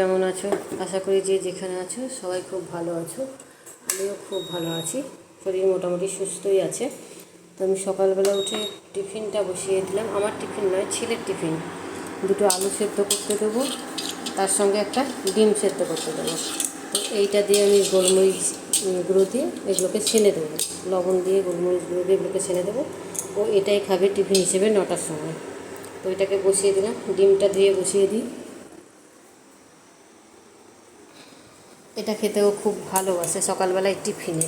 কেমন আছো? আশা করি যে যেখানে আছো, সবাই খুব ভালো আছো। আমিও খুব ভালো আছি। শরীর মোটামুটি সুস্থই আছে। তো আমি সকালবেলা উঠে টিফিনটা বসিয়ে দিলাম। আমার টিফিন নয়, ছেলের টিফিন। দুটো আলু সেদ্ধ করতে দেবো। তার সঙ্গে একটা ডিম সেদ্ধ করতে দেবো। তো এইটা দিয়ে আমি গোলমরিচ গুঁড়ো দিয়ে এগুলোকে ছেনে দেবো। লবণ দিয়ে গোলমরিচ গুঁড়ো দিয়ে এগুলোকে ছেনে দেবো। ও এটাই খাবে টিফিন হিসেবে নটার সময়। তো এটাকে বসিয়ে দিলাম। ডিমটা ধুয়ে বসিয়ে দিই। এটা খেতেও খুব ভালোবাসে সকালবেলায় টিফিনে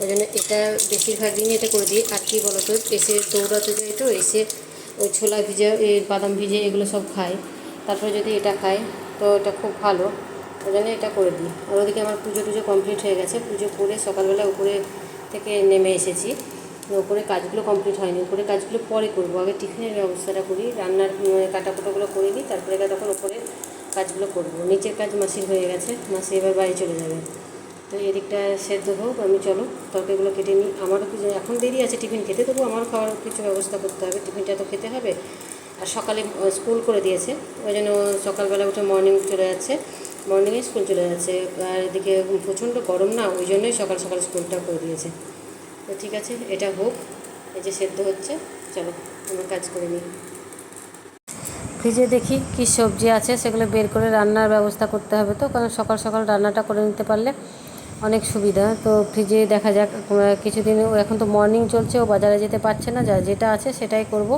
ওই জন্য এটা বেশিরভাগ দিনই এটা করে দিই। আর কি বলতো, এসে দৌড়াতে যায় তো, এসে ওই ছোলা ভিজে বাদাম ভিজে এগুলো সব খায় তারপরে যদি এটা খায় তো এটা খুব ভালো। ওই জন্য এটা করে দিই। আর ওদিকে আমার পুজো টুজো কমপ্লিট হয়ে গেছে। পুজো করে সকালবেলা উপরে থেকে নেমে এসেছি। উপরে কাজগুলো কমপ্লিট হয়নি। উপরে কাজগুলো পরে করব। আগে টিফিনের ব্যবস্থাটা করি। রান্নার কাটা কুটোগুলো করে নিই তারপরে তখন উপরে কাজগুলো করব। নিচের কাজ মাসির হয়ে গেছে, মাসি এবার বাড়ি চলে যাবে। তো এদিকটা সেদ্ধ হোক, আমি চলো, তরকারিগুলো কেটে নিই। আমারও কিছু, এখন দেরি আছে টিফিন খেতে, তবু আমারও খাওয়ার কিছু ব্যবস্থা করতে হবে। টিফিনটা তো খেতে হবে। আর সকালে স্কুল করে দিয়েছে। ওই জন্য সকালবেলা উঠে মর্নিং চলে যাচ্ছে। মর্নিংয়ে স্কুল চলে যাচ্ছে। আর এদিকে প্রচণ্ড গরম না, ওই জন্যই সকাল সকাল স্কুলটা করে দিয়েছে। তো ঠিক আছে, এটা হোক। এই যে সেদ্ধ হচ্ছে, চলো, আমরা কাজ করে নিই। ফ্রিজে দেখি কি সবজি আছে, সেগুলো বের করে রান্নার ব্যবস্থা করতে হবে তো, কারণ সকাল সকাল রান্নাটা করে নিতে পারলে অনেক সুবিধা। তো ফ্রিজে দেখা যাক কিছুদিন এখন তো মর্নিং চলছে, ও বাজারে যেতে পারছে না, যা যেটা আছে সেটাই করব।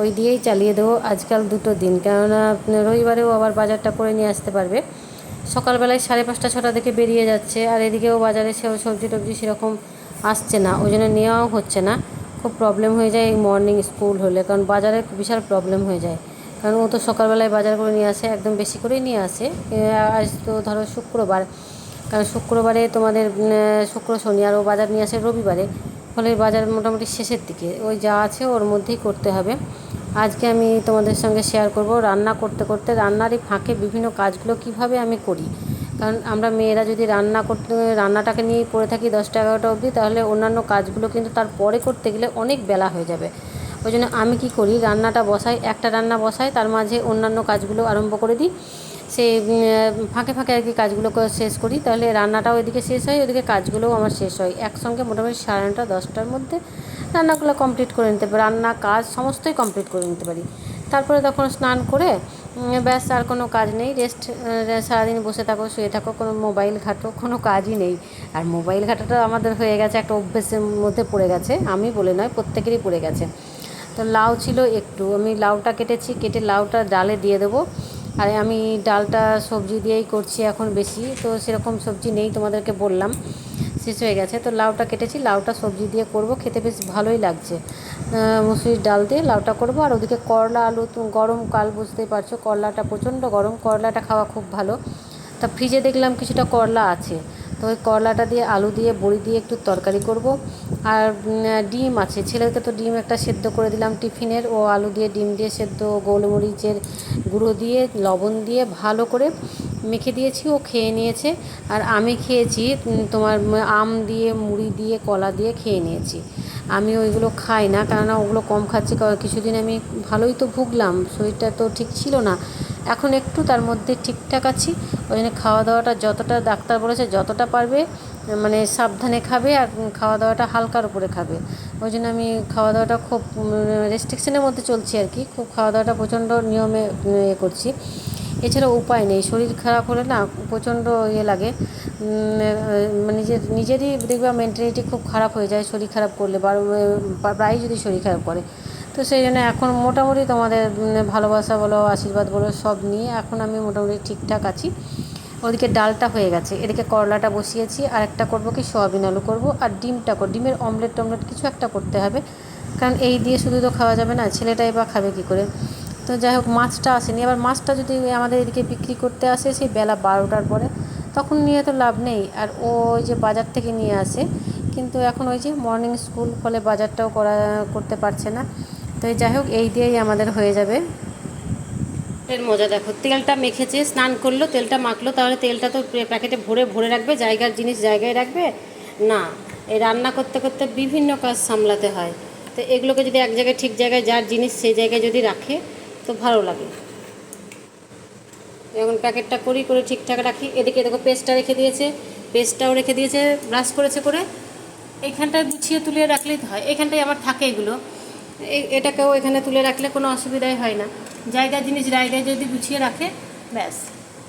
ওই দিয়েই চালিয়ে দেবো আজকাল দুটো দিন, কেননা রবিবারেও আবার বাজারটা করে নিয়ে আসতে পারবে। সকালবেলায় সাড়ে পাঁচটা, ছটা থেকে বেরিয়ে যাচ্ছে, আর এদিকেও বাজারে সেও সবজি টবজি সেরকম আসছে না, ওই জন্য নেওয়াও হচ্ছে না। খুব প্রবলেম হয়ে যায় এই মর্নিং স্কুল হলে, কারণ বাজারে বিশাল প্রবলেম হয়ে যায়। কারণ ও তো সকালবেলায় বাজার করে নিয়ে আসে, একদম বেশি করেই নিয়ে আসে। আজ তো ধরো শুক্রবার। কারণ শুক্রবারে তোমাদের শুক্র, শনি আর ও বাজার নিয়ে আসে রবিবারে। ফলে বাজার মোটামুটি শেষের দিকে। ওই যা আছে ওর মধ্যেই করতে হবে। আজকে আমি তোমাদের সঙ্গে শেয়ার করব রান্না করতে করতে। রান্নার এই ফাঁকে বিভিন্ন কাজগুলো কীভাবে আমি করি? কারণ আমরা মেয়েরা যদি রান্না করতে, রান্নাটাকে নিয়েই পড়ে থাকি দশটা এগারোটা অবধি, তাহলে অন্যান্য কাজগুলো কিন্তু তার পরে করতে গেলে অনেক বেলা হয়ে যাবে। ওই জন্য আমি কী করি, রান্নাটা বসাই, একটা রান্না বসাই, তার মাঝে অন্যান্য কাজগুলো আরম্ভ করে দিই। সে ফাঁকে ফাঁকে আর কি কাজগুলো শেষ করি, তাহলে রান্নাটাও ওইদিকে শেষ হয় ওইদিকে কাজগুলোও আমার শেষ হয়। একসঙ্গে মোটামুটি সাড়ে নটা, দশটার মধ্যে রান্নাগুলো কমপ্লিট করে নিতে পারি, রান্না কাজ সমস্তই কমপ্লিট করে নিতে পারি। তারপরে তখন স্নান করে ব্যাস আর কোনো কাজ নেই রেস্ট সারাদিন বসে থাকো, শুয়ে থাকো, কোনো মোবাইল ঘাটো, কোনো কাজই নেই। আর মোবাইল ঘাটাটা আমাদের হয়ে গেছে একটা অভ্যেসের মধ্যে পড়ে গেছে, আমি বলে নয়, প্রত্যেকেরই পড়ে গেছে। তো লাউ ছিল একটু। আমি লাউটা কেটেছি, কেটে লাউটা ডালে দিয়ে দেবো। আর আমি ডালটা সবজি দিয়েই করছি এখন বেশি। তো সেরকম সবজি নেই তোমাদেরকে বললাম। শেষ হয়ে গেছে। তো লাউটা কেটেছি, লাউটা সবজি দিয়ে করব। খেতে বেশ ভালোই লাগছে। মুসুরির ডাল দিয়ে লাউটা করব। আর ওদিকে করলা আলু গরম কাল, বুঝতেই পারছ। করলাটা প্রচণ্ড গরম। করলাটা খাওয়া খুব ভালো। তা ফ্রিজে দেখলাম কিছুটা করলা আছে। তো ওই করলাটা দিয়ে, আলু দিয়ে, বড়ি দিয়ে একটু তরকারি করব। আর ডিম আছে। ছেলেকে তো ডিম একটা সেদ্ধ করে দিলাম টিফিনের। ও আলু দিয়ে, ডিম দিয়ে সেদ্ধ, গোলমরিচের গুঁড়ো দিয়ে, লবণ দিয়ে ভালো করে মেখে দিয়েছি। ও খেয়ে নিয়েছে। আর আমি খেয়েছি তোমার আম দিয়ে, মুড়ি দিয়ে, কলা দিয়ে খেয়ে নিয়েছি। আমি ওইগুলো খাই না। কেননা ওগুলো কম খাচ্ছি। কিছুদিন আমি ভালোই তো ভুগলাম। শরীরটা তো ঠিক ছিল না। এখন একটু তার মধ্যে ঠিকঠাক আছি। ওই জন্য খাওয়া দাওয়াটা যতটা ডাক্তার বলেছে যতটা পারবে মানে সাবধানে খাবে আর খাওয়া দাওয়াটা হালকার উপরে খাবে। ওই জন্য আমি খাওয়া দাওয়াটা খুব রেস্ট্রিকশনের মধ্যে চলছি আর কি। খুব খাওয়া দাওয়াটা প্রচণ্ড নিয়মে ইয়ে করছি। এছাড়া উপায় নেই শরীর খারাপ হলে না প্রচণ্ড ইয়ে লাগে। উম, নিজের নিজেরই দেখবা মেন্টালিটি খুব খারাপ হয়ে যায় শরীর খারাপ করলে বা প্রায়ই যদি শরীর খারাপ করে। তো সেই জন্য এখন মোটামুটি তোমাদের ভালোবাসা বলো, আশীর্বাদ বলো, সব নিয়ে এখন আমি মোটামুটি ঠিকঠাক আছি। ওদিকে ডালটা হয়ে গেছে, এদিকে করলাটা বসিয়েছি, আর একটা করব কি, সয়াবিন আলু করব, আর ডিমটা কর, ডিমের অমলেট টমলেট কিছু একটা করতে হবে। কারণ এই দিয়ে শুধু তো খাওয়া যাবে না, ছেলেটাই বা খাবে কী করে? তো যাই হোক, মাছটা আসেনি। এবার মাছটা যদি আমাদের এদিকে বিক্রি করতে আসে, সেই বেলা বারোটার পরে, তখন নিয়ে তো লাভ নেই। আর ও ওই যে বাজার থেকে নিয়ে আসে, কিন্তু এখন ওই যে মর্নিং স্কুল ফলে বাজারটাও করা, করতে পারছে না। তো যাই হোক, এই দিয়েই আমাদের হয়ে যাবে। এর মজা দেখো, তেলটা মেখেছে, স্নান করল, তেলটা মাখলো, তাহলে তেলটা তো প্যাকেটে ভরে ভরে রাখবে, জায়গার জিনিস জায়গায় রাখবে। না, এই রান্না করতে করতে বিভিন্ন কাজ সামলাতে হয়। তো এগুলোকে যদি এক জায়গায় ঠিক জায়গায়, যার জিনিস সেই জায়গায় যদি রাখে, তো ভালো লাগে। যখন প্যাকেটটা করি, করে ঠিকঠাক রাখি। এদিকে দেখো, পেস্টটা রেখে দিয়েছে, পেস্টটাও রেখে দিয়েছে, ব্রাশ করেছে করে। এইখানটায় গুছিয়ে তুলে রাখলেই হয়। এখানটায় আমার থাকে এগুলো। এটাকেও এখানে তুলে রাখলে কোনো অসুবিধাই হয় না। জায়গা, জিনিস জায়গায় যদি গুছিয়ে রাখে, ব্যাস,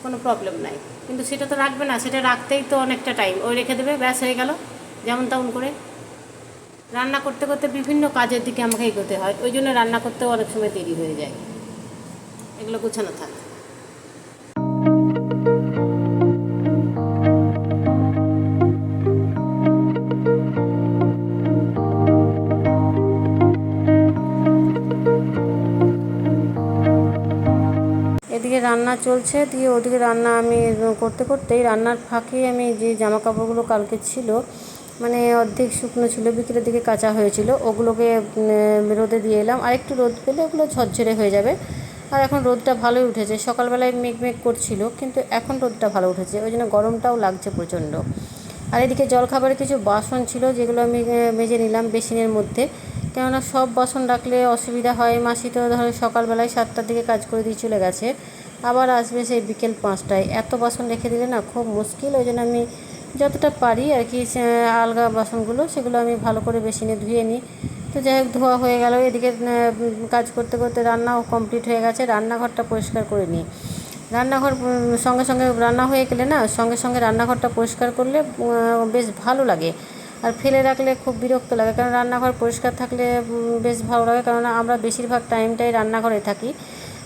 কোনো প্রবলেম নাই। কিন্তু সেটা তো রাখবে না, সেটা রাখতেই তো অনেকটা টাইম ওই রেখে দেবে, ব্যাস হয়ে গেল। যেমন তেমন করে। রান্না করতে করতে বিভিন্ন কাজের দিকে আমাকে এগোতে হয়। ওই জন্য রান্না করতেও অনেক সময় দেরি হয়ে যায়। এগুলো গুছানো থাক। রান্না চলছে, দিয়ে ওদিকে রান্না আমি করতে করতেই রান্নার ফাঁকে আমি যে জামা কাপড়গুলো কালকে ছিল মানে অর্ধেক শুকনো ছিল, বিকেলের দিকে কাঁচা হয়েছিল, ওগুলোকে রোদে দিয়ে এলাম। আর একটু রোদ পেলে ওগুলো ঝরঝরে হয়ে যাবে। আর এখন রোদটা ভালোই উঠেছে, সকালবেলায় মেঘ মেঘ করছিল, কিন্তু এখন রোদটা ভালো উঠেছে, ওই জন্য গরমটাও লাগছে প্রচণ্ড। আর এদিকে জলখাবারে কিছু বাসন ছিল, যেগুলো আমি মেজে নিলাম বেসিনের মধ্যে। কেননা সব বাসন রাখলে অসুবিধা হয়, মাসি তো ধরো সকালবেলায় সাতটার দিকে কাজ করে দিয়ে চলে গেছে। আবার আসবে সেই বিকেল পাঁচটায়। এত বাসন রেখে দিলে না খুব মুশকিল, ওই জন্য আমি যতটা পারি আর কি আলগা বাসনগুলো সেগুলো আমি ভালো করে বেসিনে ধুয়ে নিই। তো যাই হোক, ধোয়া হয়ে গেল। এদিকে কাজ করতে করতে রান্নাও কমপ্লিট হয়ে গেছে। রান্নাঘরটা পরিষ্কার করে নিই। রান্নাঘর সঙ্গে সঙ্গে রান্না হয়ে গেলে না সঙ্গে সঙ্গে রান্নাঘরটা পরিষ্কার করলে বেশ ভালো লাগে। আর ফেলে রাখলে খুব বিরক্ত লাগে। কারণ রান্নাঘর পরিষ্কার থাকলে বেশ ভালো লাগে। কেননা আমরা বেশিরভাগ টাইমটাই রান্নাঘরে থাকি।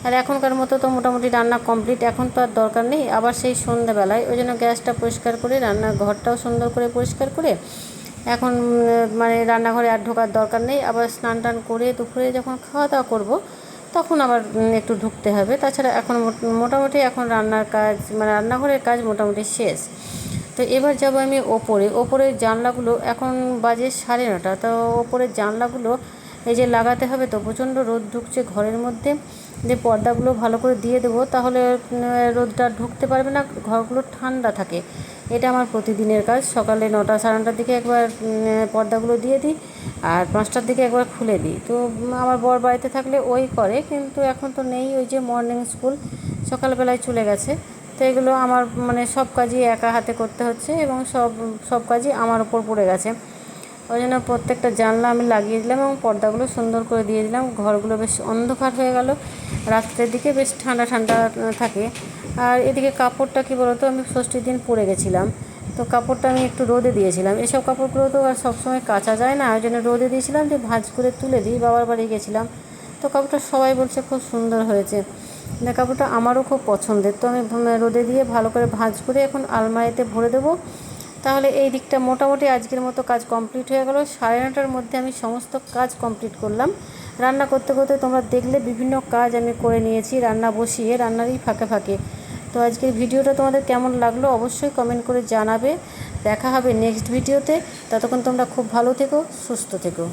আর এখনকার মতো তো মোটামুটি রান্না কমপ্লিট এখন তো আর দরকার নেই। আবার সেই সন্ধ্যাবেলায় ওই জন্য গ্যাসটা পরিষ্কার করে, রান্নার ঘরটাও সুন্দর করে পরিষ্কার করে, এখন মানে রান্নাঘরে আর ঢোকার দরকার নেই। আবার স্নান টান করে দুপুরে যখন খাওয়া দাওয়া করব, তখন আবার একটু ঢুকতে হবে। তাছাড়া এখন মোট- মোটামুটি এখন রান্নার কাজ মানে রান্নাঘরের কাজ মোটামুটি শেষ। তো এবার যাব আমি ওপরে। ওপরের জানলাগুলো এখন বাজে সাড়ে নটা। তো ওপরের জানলাগুলো এই যে লাগাতে হবে তো প্রচণ্ড রোদ ঢুকছে ঘরের মধ্যে। যে পর্দাগুলো ভালো করে দিয়ে দেবো, তাহলে রোদটা ঢুকতে পারবে না, ঘরগুলো ঠান্ডা থাকে। এটা আমার প্রতিদিনের কাজ। সকালে নটা সাড়ে নটার দিকে একবার পর্দাগুলো দিয়ে দিই, আর পাঁচটার দিকে একবার খুলে দিই। তো আমার বর বাড়িতে থাকলে ওই করে, কিন্তু এখন তো নেই ওই যে মর্নিং স্কুল সকালবেলায় চলে গেছে। তো এগুলো আমার মানে সব কাজই একা হাতে করতে হচ্ছে এবং সব সব কাজই আমার ওপর পড়ে গেছে। ওই জন্য প্রত্যেকটা জানলা আমি লাগিয়ে দিলাম এবং পর্দাগুলো সুন্দর করে দিয়ে দিলাম। ঘরগুলো বেশ অন্ধকার হয়ে গেল। রাত্রের দিকে বেশ ঠান্ডা ঠান্ডা থাকে। আর এদিকে কাপড়টা কি বলতো, আমি ষষ্ঠীর দিন পরে গেছিলাম। তো কাপড়টা আমি একটু রোদে দিয়েছিলাম। এসব কাপড়গুলো তো আর সবসময় কাচা যায় না। ওই জন্য রোদে দিয়েছিলাম যে ভাঁজ করে তুলে দিই, বাবার বাড়ি গেছিলাম। তো কাপড়টা সবাই বলছে খুব সুন্দর হয়েছে। কাপড়টা আমারও খুব পছন্দের। তো আমি রোদে দিয়ে ভালো করে ভাঁজ করে এখন আলমারিতে ভরে দেবো। তাহলে এই দিকটা মোটামুটি আজকের মতো কাজ কমপ্লিট হয়ে গেল। সাড়ে নটার মধ্যে আমি সমস্ত কাজ কমপ্লিট করলাম। রান্না করতে করতে তোমরা দেখলে বিভিন্ন কাজ আমি করে নিয়েছি, রান্না বসিয়ে, রান্নারই ফাঁকে ফাঁকে। তো আজকের ভিডিওটা তোমাদের কেমন লাগল অবশ্যই কমেন্ট করে জানাবে। দেখা হবে নেক্সট ভিডিওতে ততক্ষণ তোমরা খুব ভালো থেকো, সুস্থ থেকো।